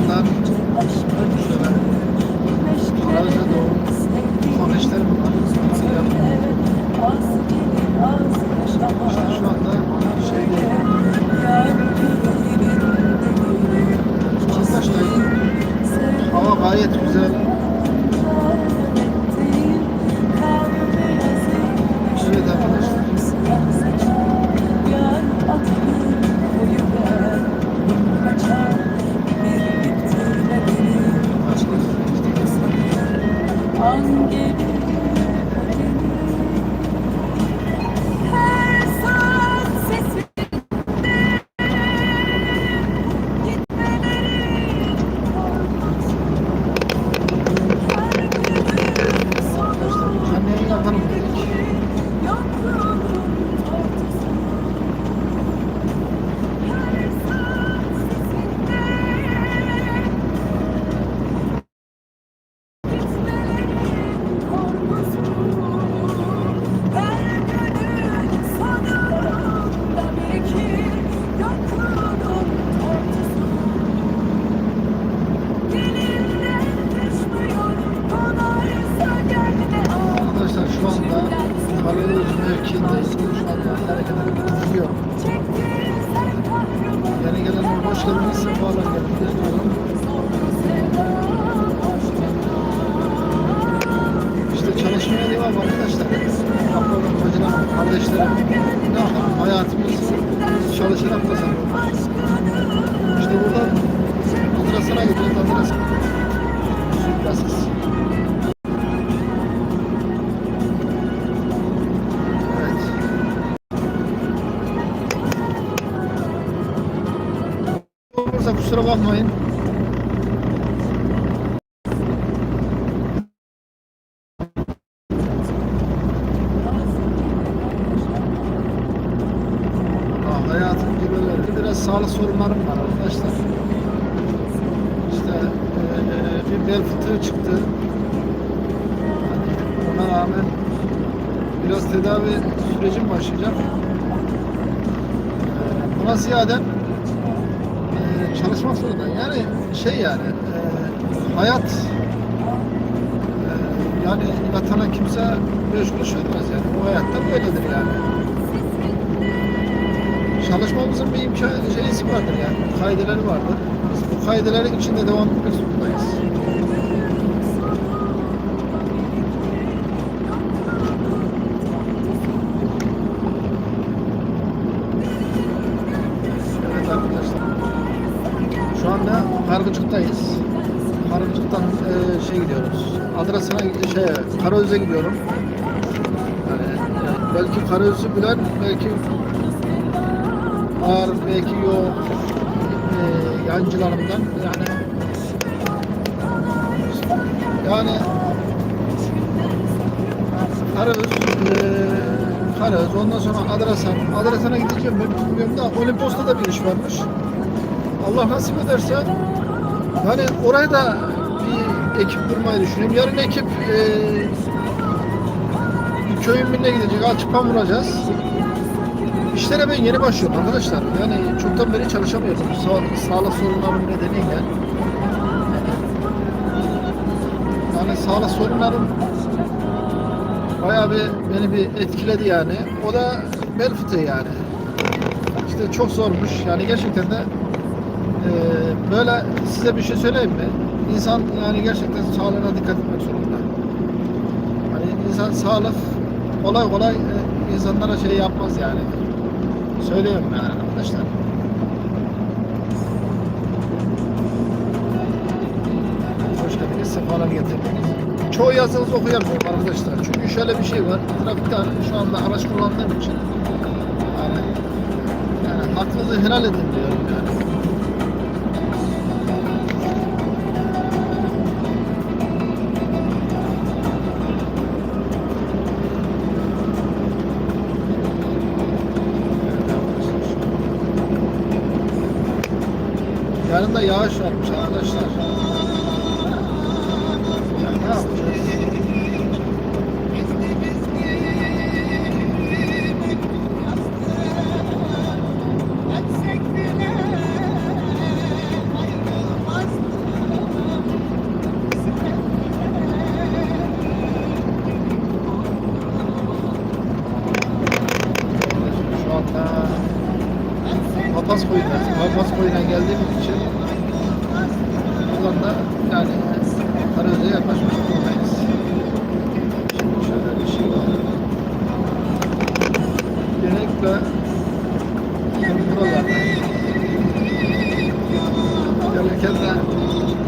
так. Yeni gelenler hoş geldiniz. Sefalar. İşte çalışmaya devam arkadaşlar. Ablalarım, bacılarım, kardeşlerim. Kusura bakmayın. Hayatım gibi biraz sağlık sorunlarım var arkadaşlar. İşte eee, bir bel fıtığı çıktı. Hani ona rağmen biraz tedavi sürecim başlayacak. Eee, Buna ziyaden eee, çalışmak. Yani şey yani eee, hayat eee, yani yatana kimse beş kuruş vermez yani. Bu hayatta böyledir yani. Çalışmamızın bir imkan şeysi vardır yani. Kaideleri vardır. Biz bu kaidelerin içinde devam etmek zorundayız. Kargıcık'tayız. Kargıcık'tan e, şey gidiyoruz. Adrasan'a şey Karaöz'e gidiyorum. Yani, belki Karaöz'ü bilen belki var belki yok e, yancılarımdan yani yani Karagöz e, Karagöz ondan sonra Adrasan Adrasan'a gideceğim ben bilmiyorum da Olimpos'ta da bir iş varmış Allah nasip ederse yani oraya da bir ekip kurmayı düşünüyorum yarın ekip e, köyün birine gidecek alçıpan vuracağız İşlere ben yeni başlıyorum arkadaşlar. Yani çoktan beri çalışamıyordum. Sa sağlık sorunlarım nedeniyle. Yani sağlık sorunlarım bayağı bir beni bir etkiledi yani. O da bel fıtığı yani. İşte çok zormuş. Yani gerçekten de böyle size bir şey söyleyeyim mi? İnsan yani gerçekten sağlığına dikkat etmek zorunda. Hani insan sağlık kolay kolay e, insanlara şey yapmaz yani. Söylüyorum yani arkadaşlar. Hoş geldiniz, sefalar getirdiniz. Çoğu yazınızı okuyamıyorum arkadaşlar. Çünkü şöyle bir şey var. Trafikte şu anda araç kullandığım için yani, yani hakkınızı helal edin diyorum yani. Yarın da yağış varmış arkadaşlar. Ya ne yapacağız? Papaz koyuna, papaz koyuna geldiğimiz için buradan da yani Karayöz'e yaklaşmış durumdayız. Şimdi şöyle bir şey var. Genellikle ben buralardayım. Gelirken de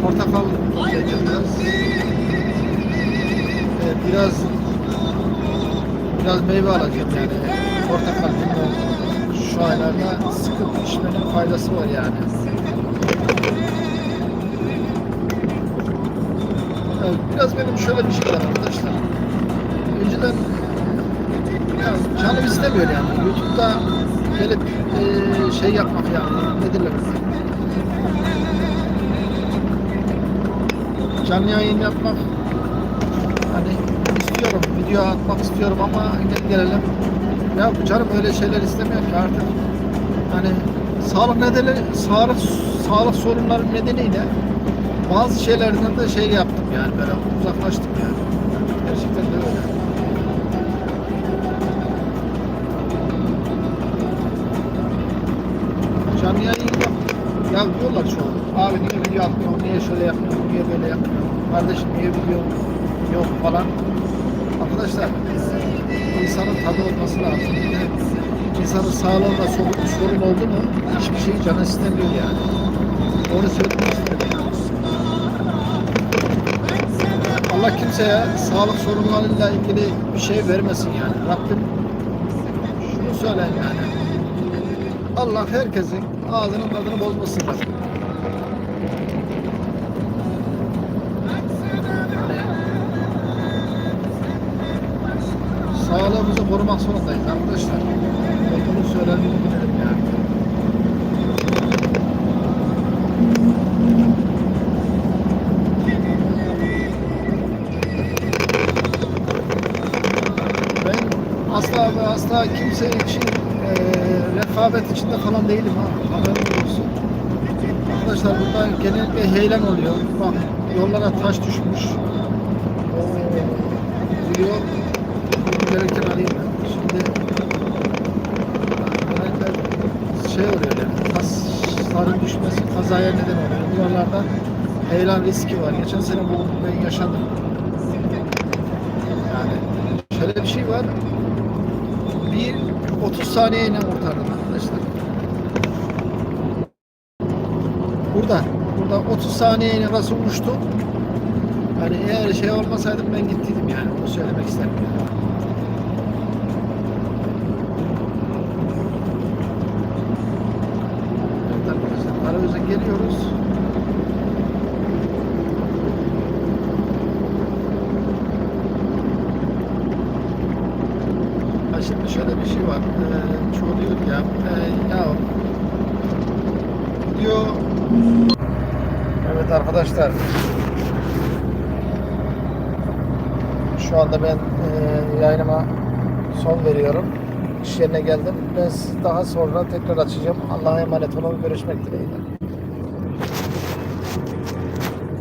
portakal yiyeceğim biraz. Evet, biraz biraz meyve alacağım yani. Portakal limon şu aylarda sıkıp içmenin faydası var yani. Evet, biraz benim şöyle bir şey var arkadaşlar. Önceden ya canım istemiyor yani. YouTube'da gelip eee, şey yapmak yani. Ne derler? Canlı yayın yapmak hani istiyorum. Video atmak istiyorum ama gel gelelim. Ya canım öyle şeyler istemiyor ki artık. Hani sağlık nedeni, sağlık, sağlık sorunları nedeniyle bazı şeylerden de şey yaptım yani böyle uzaklaştım yani. Gerçekten de öyle. Canlı yayın yap. Ya diyorlar çoğu. Abi niye video atmıyorsun, niye şöyle yapmıyorsun, niye böyle yapmıyorsun, kardeşim niye video yok falan. Arkadaşlar insanın tadı olması lazım. İnsanın sağlığında sorun, sorun oldu mu hiçbir şeyi canı istemiyor yani. Onu söylemek istedim. Allah kimseye sağlık sorunlarıyla ilgili bir şey vermesin yani. Rabbim şunu söyler yani. Allah herkesin ağzının tadını bozmasın. Sağlığımızı korumak zorundayız arkadaşlar. Bunu söylerim bilirim yani. Ben asla ve asla kimse için e, rekabet içinde falan değilim ha. Haberin olsun. Arkadaşlar burada genellikle heyelan oluyor. Bak yollara taş düşmüş. Oo, diyor. Gelirken alayım ben. Şimdi genellikle şey oluyor yani tasların düşmesi kazaya neden oluyor. Buralarda heyelan riski var. Geçen sene bu ben yaşadım. Yani şöyle bir şey var. Bir 30 saniyeyle kurtardım arkadaşlar. Burada, burada 30 saniyeyle nasıl uçtum? Hani eğer şey olmasaydım ben gittiydim yani. Onu söylemek isterim yani. Arkadaşlar, Karayüz'e geliyoruz. Ha şöyle bir şey var. Ee, ya, e, ya diyor Evet arkadaşlar şu anda ben e, yayınıma son veriyorum. İş yerine geldim. Ben daha sonra tekrar açacağım. Allah'a emanet olun. Görüşmek dileğiyle.